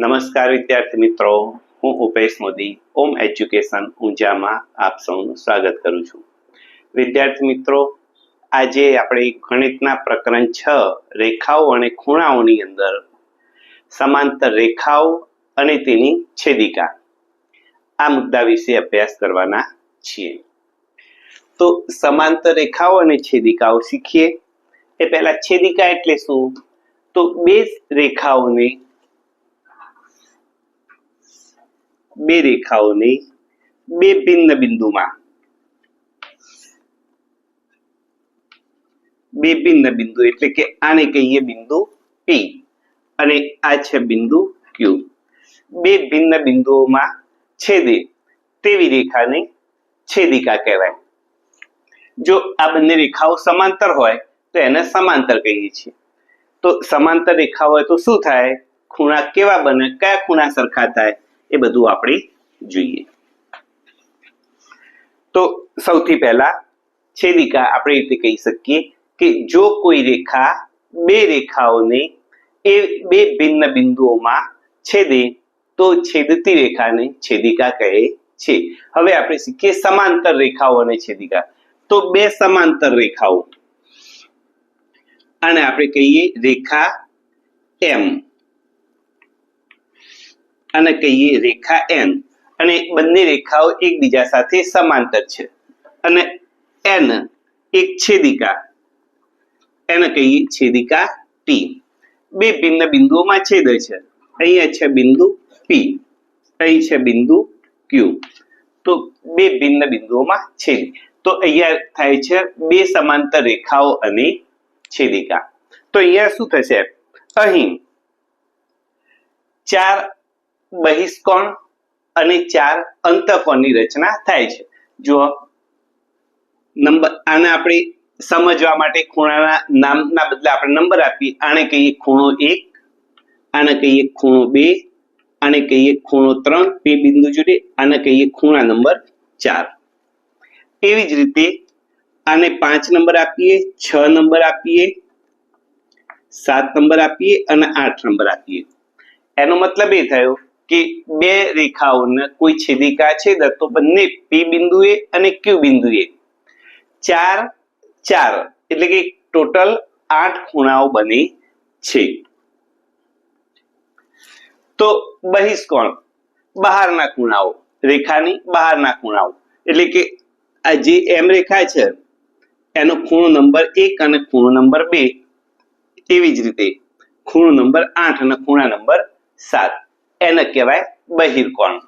નમસ્કાર વિદ્યાર્થી મિત્રો, હું ઉપેશ મોદી, ઓમ એજ્યુકેશન ઊંઝામાં આપ સૌનું સ્વાગત કરું છું. વિદ્યાર્થી મિત્રો, આજે આપણે ગણિતના પ્રકરણ છ, રેખાઓ અને ખૂણાઓની અંદર સમાંતર રેખાઓ અને તેની છેદિકા. આ મુદ્દા વિશે અભ્યાસ કરવાના છીએ. તો સમાંતર રેખાઓ અને છેદિકાઓ શીખીએ. એ પહેલા છેદિકા એટલે શું? તો બે રેખાઓને બે રેખાઓની, બે ભિન્ન બિંદુમાં. બે ભિન્ન બિંદુ એટલે કે આને કહીએ બિંદુ પી અને આ છે બિંદુ ક્યુ બે ભિન્ન બિંદુઓમાં છેદે તેવી રેખાને છેદિકા કહેવાય. જો આ બંને રેખાઓ સમાંતર હોય, તો એને સમાંતર કહીએ છીએ. તો સમાંતર રેખા હોય તો શું થાય? ખૂણા કેવા બને? કયા ખૂણા સરખા થાય? એ બધું આપણે જોઈએ. તો સૌથી પહેલા છેદિકા આપણે રીતે કહી શકીએ કે જો કોઈ રેખા બે રેખાઓને એ બે ભિન્ન બિંદુઓમાં છેદે, તો છેદતી રેખાને છેદિકા કહે છે. હવે આપણે શીખીએ સમાંતર રેખાઓ અને છેદિકા. તો બે સમાંતર રેખાઓ. અને આપણે કહીએ રેખા એમ. અને કહીએ રેખા એન અને બંને રેખાઓ એકબીજા સાથે સમાંતર છે. અને એન એક છેદિકા. એને કહીએ છેદિકા ટી બે ભિન્ન બિંદુઓમાં છેદ છે. અહીંયા છે બિંદુ પી અહીં છે બિંદુ ક્યુ તો બે ભિન્ન બિંદુઓમાં છેદ. તો અહીંયા થાય છે બે સમાંતર રેખાઓ અને છેદિકા. તો અહીંયા શું થશે? અહીં ચાર બહિષ્કોણ અને ચાર અંતકોણની રચના થાય છે. જો નંબર, આને આપણે સમજવા માટે ખૂણાના નામના બદલે આપણે નંબર આપીએ. આને કહીએ ખૂણો એક, આને કહીએ ખૂણો બે, આને કહીએ ખૂણો ત્રણ, બે બિંદુ જોડે આને કહીએ ખૂણા નંબર ચાર. એવી જ રીતે આને પાંચ નંબર આપીએ, છ નંબર આપીએ, સાત નંબર આપીએ અને આઠ નંબર આપીએ. એનો મતલબ એ થયો કે બે રેખાઓના કોઈ છેદિકા છે તો બંને પી બિંદુએ અને ક્યુ બિંદુએ. ચાર ચાર, એટલે કે ટોટલ આઠ ખૂણાઓ બને છે. તો બહિષ્કોણ બહારના ખૂણાઓ. રેખાની બહારના ખૂણાઓ. એટલે કે આ જે એમ રેખા છે, એનો ખૂણો નંબર એક અને ખૂણો નંબર બે. એવી જ રીતે ખૂણો નંબર આઠ અને ખૂણા નંબર સાત. એને કહેવાય બહિર્કોણ.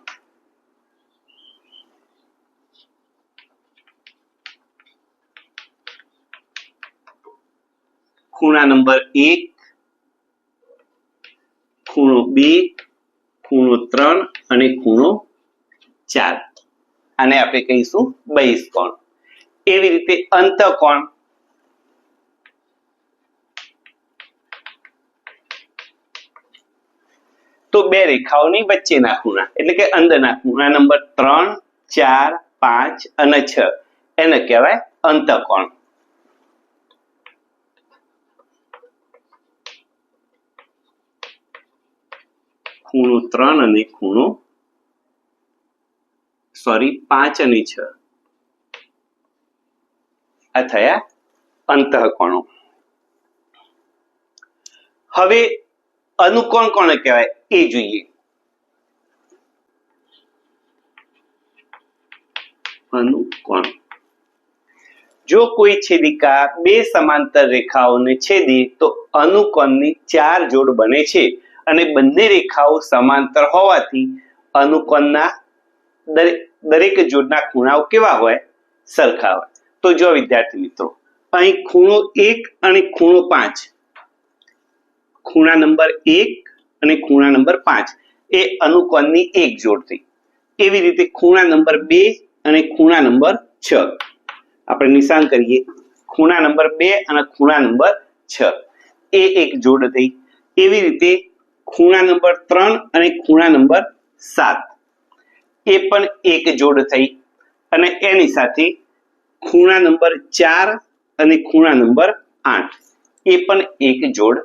ખૂણા નંબર એક, ખૂણો બે, ખૂણો ત્રણ અને ખૂણો ચાર. આને આપણે કહીશું બહિષ્કોણ. એવી રીતે અંતકોણ તો બે રેખાઓની વચ્ચેના ખૂણા એટલે કે અંદરના ખૂણા નંબર ત્રણ, ચાર, પાંચ અને છ. એને કહેવાય અંતકોણ. ખૂણો ત્રણ અને ખૂણો સોરી પાંચ અને છ. આ થયા અંતઃકોણો. હવે અનુકોણ કોને કહેવાય? એ જોઈએ? અનુકોણ જો કોઈ છેદિકા બે સમાંતર રેખાઓને છેદે તો અનુકોણની ચાર જોડ બને છે અને બંને રેખાઓ સમાંતર હોવાથી અનુકોણના દરેક દરેક જોડના ખૂણાઓ કેવા હોય? સરખા હોય. તો જો વિદ્યાર્થી મિત્રો અહીં ખૂણો એક અને ખૂણો પાંચ. ખૂણા નંબર એક અને ખૂણા નંબર પાંચ એ અનુકોણની એક જોડ એવી રીતે ખૂણા નંબર બે અને ખૂણા નંબર છ. આપણે નિશાન કરીએ. ખૂણા નંબર બે અને ખૂણા નંબર છ. એ એક જોડ થઈ. એવી રીતે ખૂણા નંબર ત્રણ અને ખૂણા નંબર સાત. એ પણ એક જોડ થઈ અને એની સાથે ખૂણા નંબર ચાર અને ખૂણા નંબર આઠ. એ પણ એક જોડ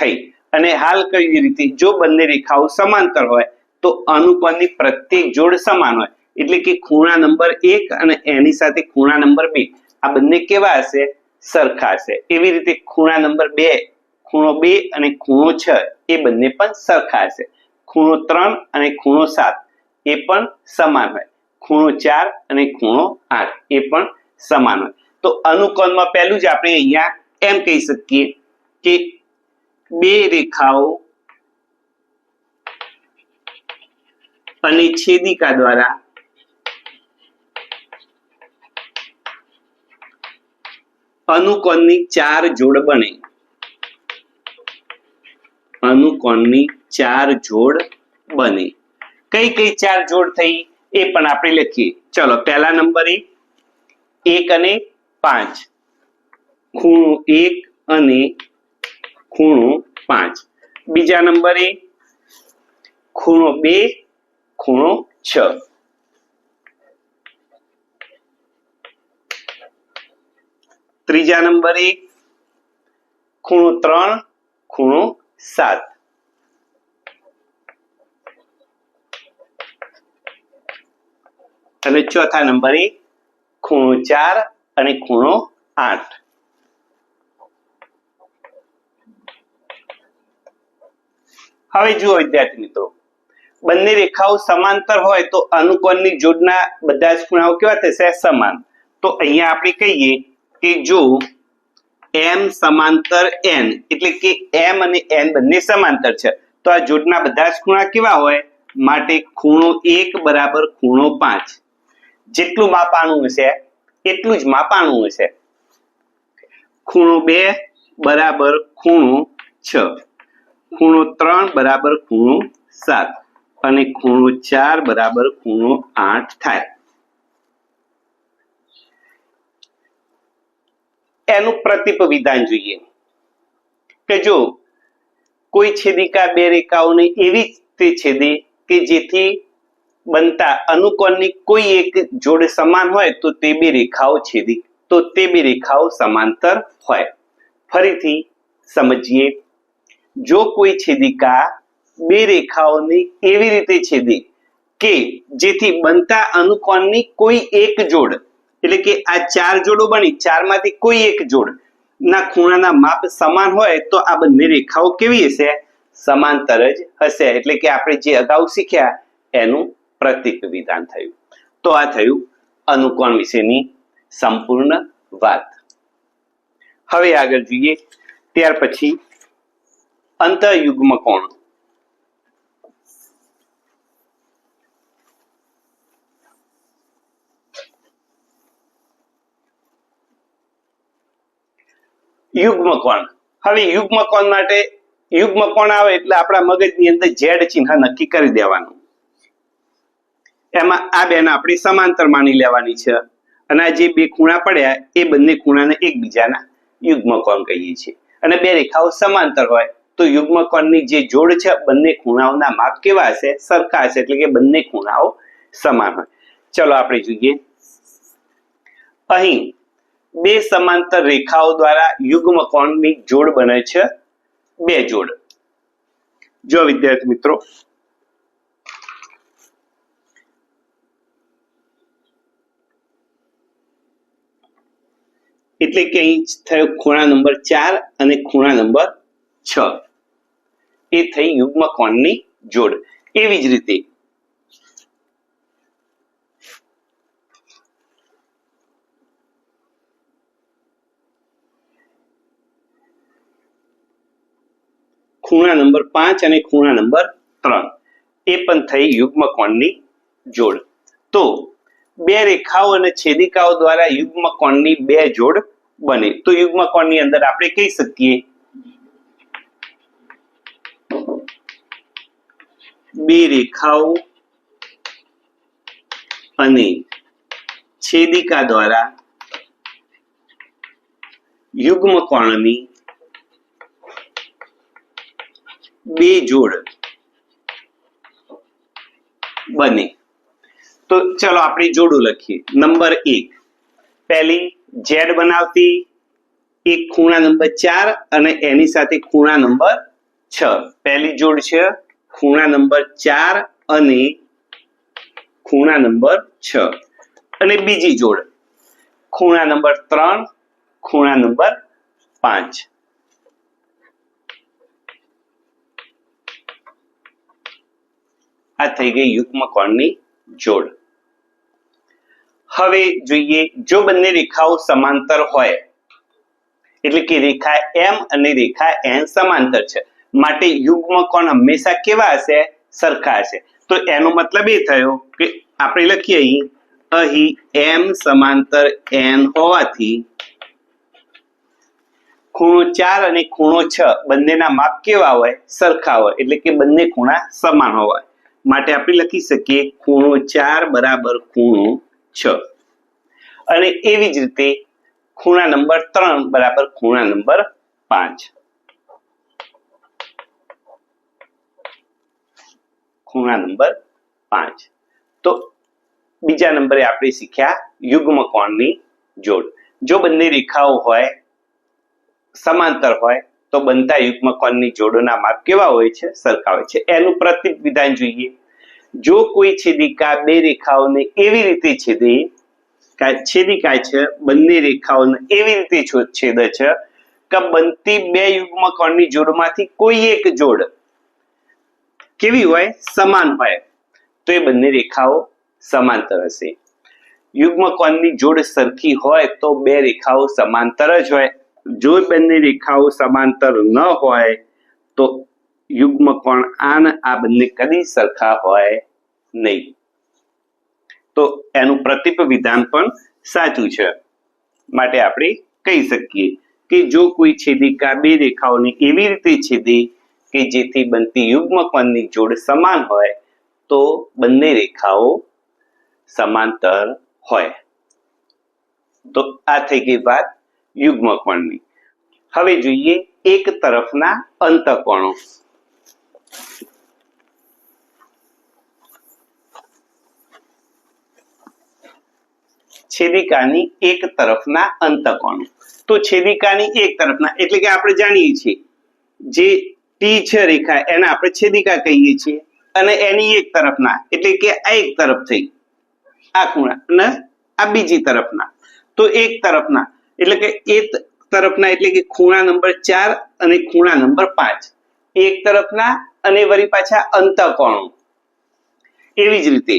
થઈ. અને હાલ કઈ રીતે? જો બંને રેખાઓ સમાંતર હોય, તો અનુકોણની પ્રત્યેક જોડ સમાન હોય. એટલે કે ખૂણા નંબર એક અને એની સાથે ખૂણા નંબર બે. આ બંને કેવા હશે? સરખા હશે. એવી રીતે ખૂણા નંબર બે, ખૂણો બે અને ખૂણો છ, એ બંને પણ સરખા હશે. ખૂણો ત્રણ અને ખૂણો સાત, એ પણ સમાન હોય. ખૂણો ચાર અને ખૂણો આઠ, એ પણ સમાન હોય. તો અનુકોણમાં પહેલું જ આપણે અહીંયા એમ કહી શકીએ કે બે રેખાઓ અને છેદિકા દ્વારા અનુકોણની ચાર જોડ બને. અનુકોણની ચાર જોડ બને. કઈ કઈ ચાર જોડ થઈ એ પણ આપણે લખીએ. ચલો, પહેલા નંબર એક અને પાંચ. ખૂણો એક અને ખૂણો પાંચ. બીજા નંબરે ખૂણો બે, ખૂણો છ. ત્રીજા નંબરે ખૂણો ત્રણ, ખૂણો સાત. અને ચોથા નંબરે ખૂણો ચાર અને ખૂણો આઠ. હવે જુઓ વિદ્યાર્થી મિત્રો, બંને રેખાઓ સમાંતર હોય તો અનુકોણની જોડના બધા જ ખૂણાઓ કેવા થશે? સમાન. તો અહીંયા આપણે કહીએ કે જો એમ સમાંતર એન એટલે કે એમ અને એન બંને સમાંતર છે, તો આ જોડના બધા જ ખૂણા કેવા હોય? માટે ખૂણો એક બરાબર ખૂણો પાંચ. જેટલું માપાણું હશે, એટલું જ માપાણું હશે. ખૂણો બે બરાબર ખૂણો છ. ખૂણો ત્રણ બરાબર ખૂણો સાત અને ખૂણો ચાર બરાબર ખૂણો આઠ થાય. એનું પ્રતિપ વિધાન જોઈએ કે જો કોઈ છેદિકા બે રેખાઓને એવી રીતે છેદે કે જેથી બનતા અનુકોણની કોઈ એક જોડે સમાન હોય તો તે બે રેખાઓ છેદી, તો તે બે રેખાઓ સમાંતર હોય. ફરીથી સમજીએ જો કોઈ છેદિકા બે રેખાઓને એવી રીતે છેદે કે જેથી બનતા અનુકોણની કોઈ એક જોડ, એટલે કે આ ચાર જોડો બની, ચારમાંથી કોઈ એક જોડ, ના ખૂણાના માપ સમાન હોય, તો આ બંને રેખાઓ કેવી હશે? સમાંતર જ હશે. એટલે કે આપણે જે અગાઉ શીખ્યા, એનું પ્રતિક વિધાન થયું. તો આ થયું અનુકોણ વિશેની સંપૂર્ણ વાત. હવે આગળ જોઈએ, ત્યાર પછી અંતઃયુગ્મ કોણ? યુગ્મ કોણ. હવે યુગ્મ કોણ માટે યુગ્મ કોણ આવે એટલે આપણા મગજની અંદર ઝેડ ચિહ્ન નક્કી કરી દેવાનું. એમાં આ બેને આપણે સમાંતર માની લેવાની છે. અને આ જે બે ખૂણા પડ્યા એ બંને ખૂણાને એકબીજાના યુગ્મ કોણ કહીએ છીએ. અને બે રેખાઓ સમાંતર હોય. તો યુગ્મકોણની જે જોડ છે, બંને ખૂણાઓના માપ કેવા હશે? સરખા હશે, એટલે કે બંને ખૂણાઓ સમાન હોય. ચલો આપણે જોઈએ. અહીં બે સમાંતર રેખાઓ દ્વારા યુગ્મકોણની જોડ બને છે. બે જોડ. જો વિદ્યાર્થી મિત્રો. એટલે કે અહીં થયો ખૂણા નંબર ચાર અને ખૂણા નંબર છ. એ થઈ યુગ્મ કોણની જોડ. એવી જ રીતે ખૂણા નંબર પાંચ અને ખૂણા નંબર ત્રણ. એ પણ થઈ યુગ્મ કોણની જોડ. તો બે રેખાઓ અને છેદિકાઓ દ્વારા યુગ્મ કોણની બે જોડ બને. તો યુગ્મ કોણની અંદર આપણે કહી શકીએ? બે રેખાઓ અને છેદિકા દ્વારા યુગ્મ કોણની બે જોડ બને. તો ચલો આપણે જોડું લખીએ. નંબર એક. પહેલી, ઝેડ બનાવતી, એક ખૂણા નંબર ચાર અને એની સાથે ખૂણા નંબર છ. પહેલી જોડ છે ખૂણા નંબર ચાર અને ખૂણા નંબર છ. અને બીજી જોડ. ખૂણા નંબર ત્રણ, ખૂણા નંબર પાંચ. આ થઈ ગઈ યુગ્મ કોણની જોડ. હવે જોઈએ, જો બંને રેખાઓ સમાંતર હોય, એટલે કે રેખા એમ અને રેખા એન સમાંતર છે. માટે યુગ્મ કોણ હંમેશા કેવા હશે? સરખા હશે. તો એનો મતલબ એ થયો કે આપણે લખીએ અહીં અહીં એમ સમાંતર એન હોવાથી ખૂણો ચાર અને ખૂણો છ બંનેના માપ કેવા હોય? સરખા હોય. એટલે કે બંને ખૂણા સમાન હોય. માટે આપણે લખી શકીએ ખૂણો ચાર બરાબર ખૂણો છ. અને એવી જ રીતે ખૂણા નંબર ત્રણ બરાબર ખૂણા નંબર પાંચ. ખૂણા નંબર પાંચ. તો બીજા નંબરે આપણે શીખ્યા યુગ્મ કોણની જોડ. જો બંને રેખાઓ હોય, સમાંતર હોય, તો બનતા યુગ્મ કોણની જોડોના માપ કેવા હોય છે? સરખા હોય છે. એનું પ્રતિક વિધાન જોઈએ. જો કોઈ છેદિકા બે રેખાઓને એવી રીતે છેદે છેદિકા છે, બંને રેખાઓને એવી રીતે છેદે છે, કે બનતી બે યુગ્મ કોણની જોડમાંથી કોઈ એક જોડ કેવી હોય? સમાન હોય. તો એ બંને રેખાઓ સમાંતર હશે. યુગ્મ કોણની જોડ સરખી હોય તો બે રેખાઓ સમાંતર જ હોય. જો બંને રેખાઓ સમાંતર ન હોય તો યુગ્મ કોણ આન આ બંને કદી સરખા હોય નહીં. તો એનું પ્રતિપ વિધાન પણ સાચું છે. માટે આપણે કહી શકીએ કે જો કોઈ છેદિકા બે રેખાઓને એવી રીતે છેદે કે જેથી બનતી યુગ્મકોણની જોડ સમાન હોય, તો બંને રેખાઓ સમાંતર હોય. તો આ થઈ ગઈ વાત યુગ્મકોણની. હવે જોઈએ એક તરફના અંતકોણો. છેદિકાની એક તરફના અંતકોણો. તો છેદિકાની એક તરફના, એટલે કે આપણે જાણીએ છીએ જે ટી છે રેખા, એને આપણે છેદિકા કહીએ છીએ. અને એની એક તરફના, એટલે કે આ એક તરફ થઈ. આ ખૂણા અને આ બીજી તરફના. તો એક તરફના, એટલે કે એ તરફના એટલે કે ખૂણા નંબર ચાર અને ખૂણા નંબર પાંચ. એક તરફના અને વળી પાછા અંતકોણો. એવી જ રીતે,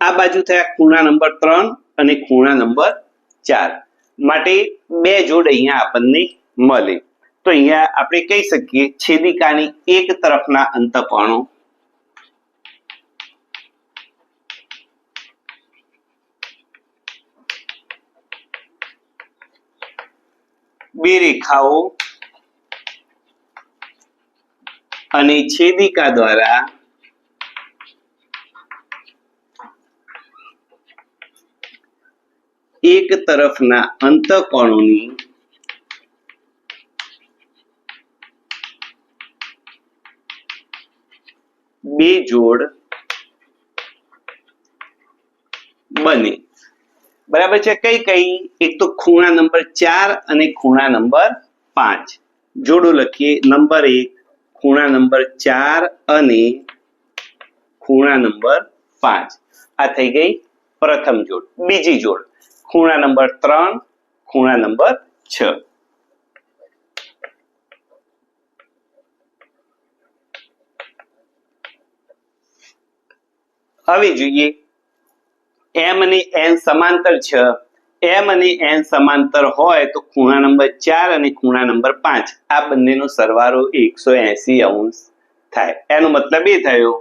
આ બાજુ થયા ખૂણા નંબર ત્રણ અને ખૂણા નંબર ચાર. માટે બે જોડ અહીંયા આપણને મળે. તો અહીંયા આપણે કહી શકીએ છેદિકાની એક તરફના અંતકોણો. બે રેખાઓ અને છેદિકા દ્વારા એક તરફના અંતકોણોની બે જોડ બને. બરાબર છે? કઈ કઈ? એક તો ખૂણા નંબર ચાર અને ખૂણા નંબર પાંચ. જોડો લખીએ. નંબર એક, ખૂણા નંબર ચાર અને ખૂણા નંબર પાંચ. આ થઈ ગઈ પ્રથમ જોડ. બીજી જોડ. ખૂણા નંબર ત્રણ, ખૂણા નંબર છ. હવે જોઈએ. એમ અને એન સમાંતર છે. એમ અને એન સમાંતર હોય તો ખૂણા નંબર ચાર અને ખૂણા નંબર પાંચ. આ બંનેનો સરવાળો એકસો એસી અંશ થાય. એનો મતલબ એ થયો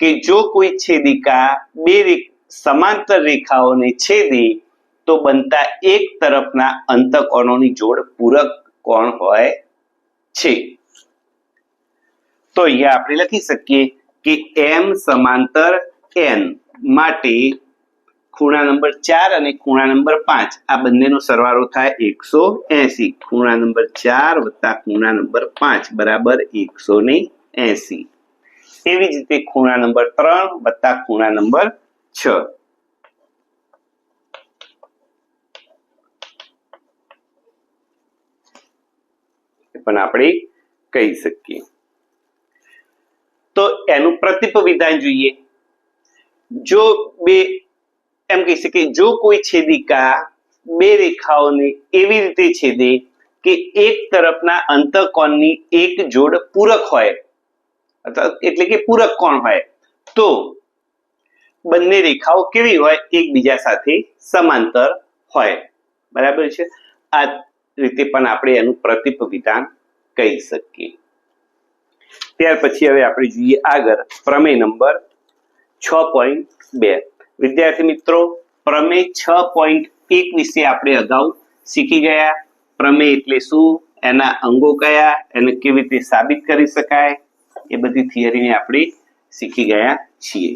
કે જો કોઈ છેદિકા બે સમાંતર રેખાઓને છેદે, તો બનતા એક તરફના અંતકોણોની જોડ પૂરક કોણ હોય છે? તો અહીંયા આપણે લખી શકીએ કે એમ સમાંતર એન માટે ખૂણા નંબર ચાર અને ખૂણા નંબર પાંચ. આ બંનેનો સરવાળો થાય એકસો એસી. ખૂણા નંબર ચાર વત્તા ખૂણા નંબર પાંચ બરાબર એકસો ને એસી. એવી જ રીતે ખૂણા નંબર ત્રણ વત્તા ખૂણા નંબર છ. પણ આપણે કહી શકીએ. તો એનું પ્રતિપ વિધાન જોઈએ. જો બે, એમ કહી શકીએ, જો કોઈ છેદિકા બે રેખાઓને એવી રીતે છેદે કે એક તરફના અંતકોણની એક જોડ પૂરક હોય એટલે કે પૂરક કોણ હોય, તો બંને રેખાઓ કેવી હોય? એકબીજા સાથે સમાંતર હોય. બરાબર છે? આ રીતે પણ આપણે એનું પ્રતિપ વિધાન કહી શકીએ. ત્યાર પછી હવે આપણે જોઈએ આગળ પ્રમેય નંબર છ પોઈન્ટ બે વિદ્યાર્થી મિત્રો પ્રમેય છ પોઈન્ટ એક વિશે આપણે અગાઉ શીખી ગયા. પ્રમેય એટલે શું? એના અંગો કયા? એને કેવી રીતે સાબિત કરી શકાય? એ બધી થિયરીને આપણે શીખી ગયા છીએ.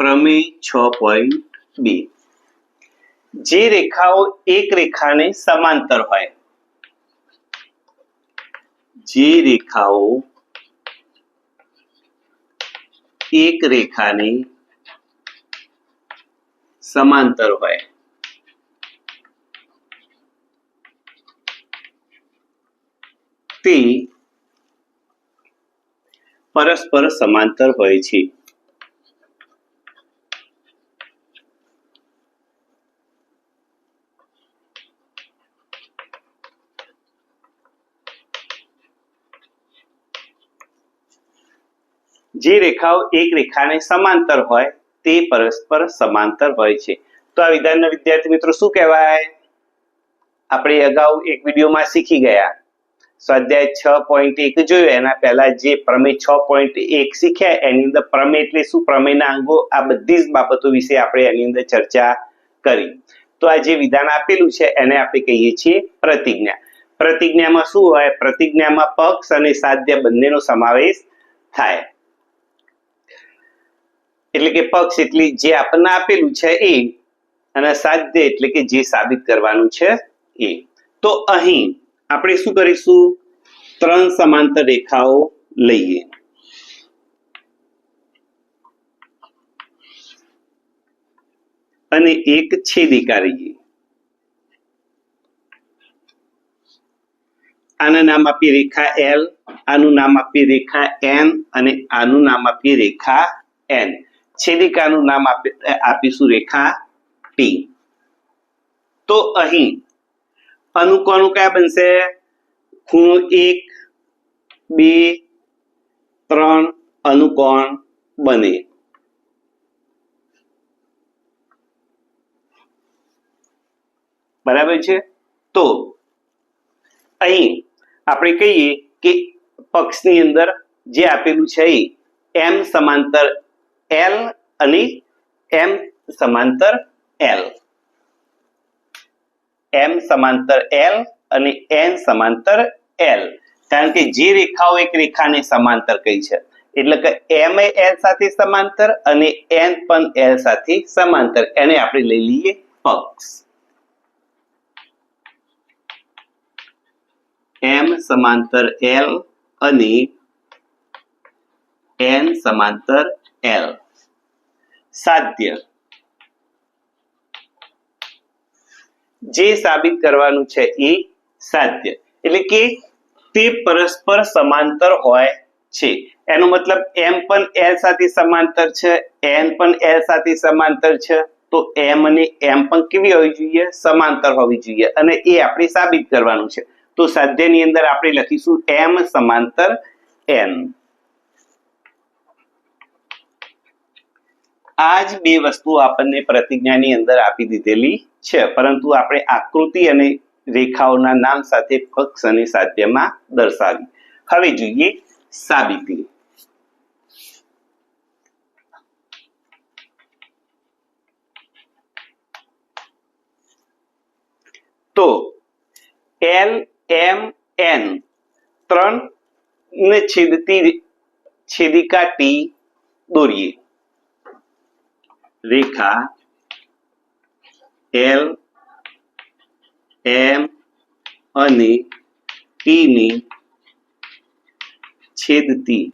પ્રમેય છ પોઈન્ટ બે. જે રેખાઓ એક રેખાને સમાંતર હોય. જે રેખાઓ એક રેખાને સમાંતર હોય. તે પરસ્પર સમાંતર હોય છે. જે રેખાઓ એક રેખાને સમાંતર હોય તે પરસ્પર સમાંતર હોય છે. તો આ વિધાનના વિદ્યાર્થી મિત્રો શું કહેવાય? આપણે અગાઉ એક વિડીયોમાં શીખી ગયા. સ્વાધ્યાય છ પોઈન્ટ એક જોયું, એના પહેલા જે પ્રમેય છ પોઈન્ટ એક શીખ્યા, એની અંદર પ્રમેય એટલે શું? પ્રમેયના અંગો, આ બધી જ બાબતો વિશે આપણે એની અંદર ચર્ચા કરી. તો આ જે વિધાન આપેલું છે, એને આપણે કહીએ છીએ પ્રતિજ્ઞા. પ્રતિજ્ઞામાં શું હોય? પ્રતિજ્ઞામાં પક્ષ અને સાધ્ય બંનેનો સમાવેશ થાય. એટલે કે પક્ષ એટલે જે આપણને આપેલું છે એ, અને સાધ્ય એટલે કે જે સાબિત કરવાનું છે એ. તો અહીં આપણે શું કરીશું? ત્રણ સમાંતર રેખાઓ લઈએ. અને એક છેદિકા લઈએ આના નામ આપીએ રેખા એલ આનું નામ આપીએ રેખા એન અને આનું નામ આપીએ રેખા એન છેદિકાનું નામ આપીશું રેખા ટી તો અહીં અનુકોનું કયા બનશે? ખૂણો એક, બે, ત્રણ અનુકોણ બને. બરાબર છે? તો અહીં આપણે કહીએ કે પક્ષની અંદર જે આપેલું છે એ એમ સમાંતર એલ અને એમ સમાંતર એલ એમ સમાંતર એલ અને એન સમાંતર એલ કારણ કે જે રેખાઓ એક રેખાને સમાંતર કહી છે. એટલે કે એમ એ એલ સાથે સમાંતર અને એન પણ એલ સાથે સમાંતર. એને આપણે લઈ લઈએ પક્ષ. એમ સમાંતર એલ અને એન સમાંતર એલ સાધ્ય. જે સાબિત કરવાનું છે એ સાધ્ય. એટલે કે તે પરસ્પર સમાંતર હોય છે. એનો મતલબ એમ પણ એલ સાથે સમાંતર છે, એન પણ એલ સાથે સમાંતર છે. તો એમ અને એમ પણ કેવી હોવી જોઈએ? સમાંતર હોવી જોઈએ. અને એ આપણે સાબિત કરવાનું છે. તો સાધ્યની અંદર આપણે લખીશું એમ સમાંતર એન. આ જ બે વસ્તુ આપણને પ્રતિજ્ઞાની અંદર આપી દીધેલી છે. પરંતુ આપણે આકૃતિ અને રેખાઓના નામ સાથે પક્ષ અને સાધ્યમાં દર્શાવી. હવે જોઈએ સાબિતી. તો એલ, એમ, એન ત્રણ ને છેદતી, છેદિકા ટી દોરીએ. રેખા એલ એમ અને ટી ની છેદતી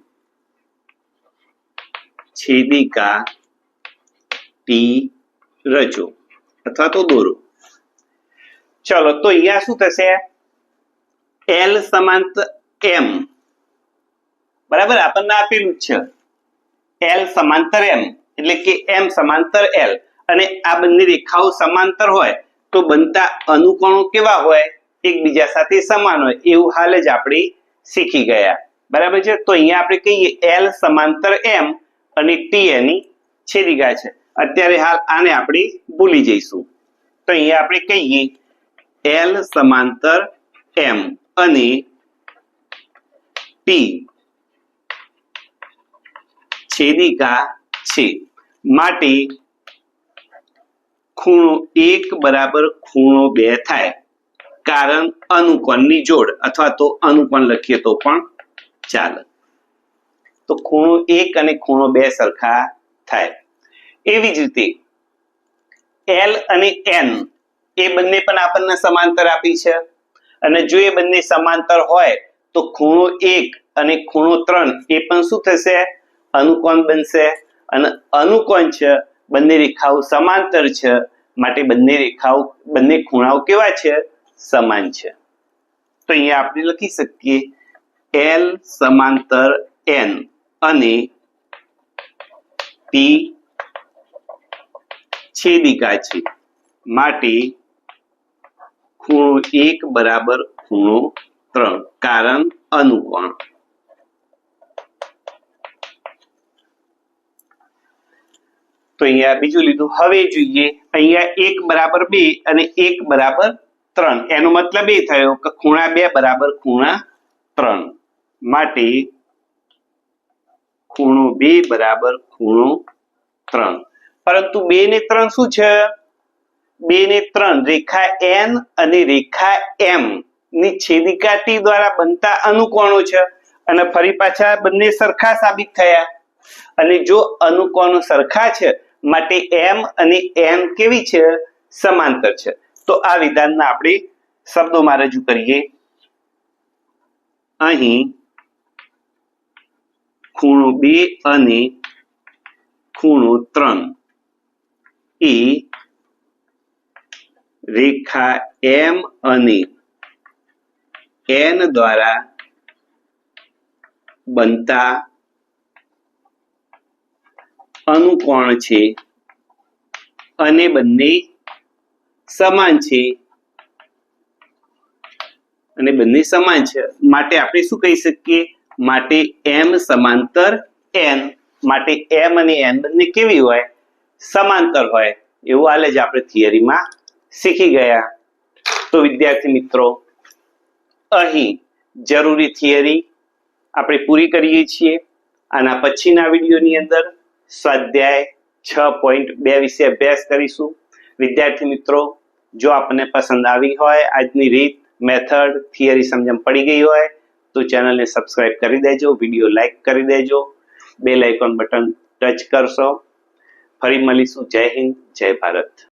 છેદિકા ટી રચો અથવા તો દોરો ચલો તો અહીંયા શું થશે એલ સમાંતર એમ બરાબર આપણને આપેલું જ છે એલ સમાંતર એમ એટલે કે એમ સમાંતર એલ અને આ બંને રેખાઓ સમાંતર હોય તો બનતા અનુકોણો કેવા હોય? એકબીજા સાથે સમાન હોય. એવું હાલ જ આપણે શીખી ગયા. બરાબર છે? તો અહીંયા આપણે કહીએ એલ સમાંતર એમ અને ટી એની છેદિકા છે. અત્યારે હાલ આને આપણે ભૂલી જઈશું. તો અહીંયા આપણે કહીએ એલ સમાંતર એમ અને ટી છેદિકા છે. માટે ખૂણો એક બરાબર ખૂણો બે થાય. કારણ અનુકોણની જોડ, અથવા તો અનુકોણ લખીએ તો પણ ચાલે. તો ખૂણો એક અને ખૂણો બે સરખા થાય. એવી જ રીતે એલ અને એન એ બંને પણ આપણને સમાંતર આપી છે. અને જો એ બંને સમાંતર હોય, તો ખૂણો એક અને ખૂણો ત્રણ એ પણ શું થશે? અનુકોણ બનશે. અને અનુકોણ છે, બંને રેખાઓ સમાંતર છે, માટે બંને રેખાઓ, બંને ખૂણાઓ કેવા છે? સમાન છે. તો અહીંયા આપણે લખી શકીએ એલ સમાંતર એન અને પી છેદિકા છે, માટે ખૂણો એક બરાબર ખૂણો ત્રણ, કારણ અનુકોણ. તો અહીંયા બીજું લીધું. હવે જોઈએ, અહીંયા એક બરાબર બે અને એક બરાબર ત્રણ. એનો મતલબ એ થયો કે ખૂણા બે બરાબર ખૂણા ત્રણ. માટે ખૂણો બે બરાબર ખૂણો ત્રણ. પરંતુ બે ને ત્રણ શું છે? બે ને ત્રણ રેખા એન અને રેખા એમ ની છેદિકા ટી દ્વારા બનતા અનુકોણો છે. અને ફરી પાછા બંને સરખા સાબિત થયા. અને જો અનુકોણો સરખા છે માટે એમ અને એમ કેવી છે? સમાંતર છે. તો આ વિધાનને આપણે શબ્દોમાં રજૂ કરીએ. અહીં ખૂણો બે અને ખૂણો ત્રણ. એ રેખા એમ અને એન દ્વારા બનતા અનુકોણ છે? અને બંને સમાન છે. અને બંને સમાન છે. માટે આપણે શું કહી શકીએ? માટે એમ સમાંતર એન માટે એમ અને એન બંને કેવી હોય? સમાંતર હોય. એવું હાલે જ આપણે થિયરીમાં શીખી ગયા. તો વિદ્યાર્થી મિત્રો, અહીં જરૂરી થિયરી આપણે પૂરી કરીએ છીએ. આના પછીના વિડીયોની અંદર સ્વાધ્યાય છ પોઈન્ટ બે વિશે અભ્યાસ કરીશું. વિદ્યાર્થી મિત્રો, જો આપણને પસંદ આવી હોય, આજની રીત મેથડ થિયરી સમજણ પડી ગઈ હોય, તો ચેનલને સબસ્ક્રાઇબ કરી દેજો, વીડિયો લાઇક કરી દેજો બેલ આઇકોન બટન ટચ કરશો. ફરી મળીશું. જય હિન્દ, જય ભારત.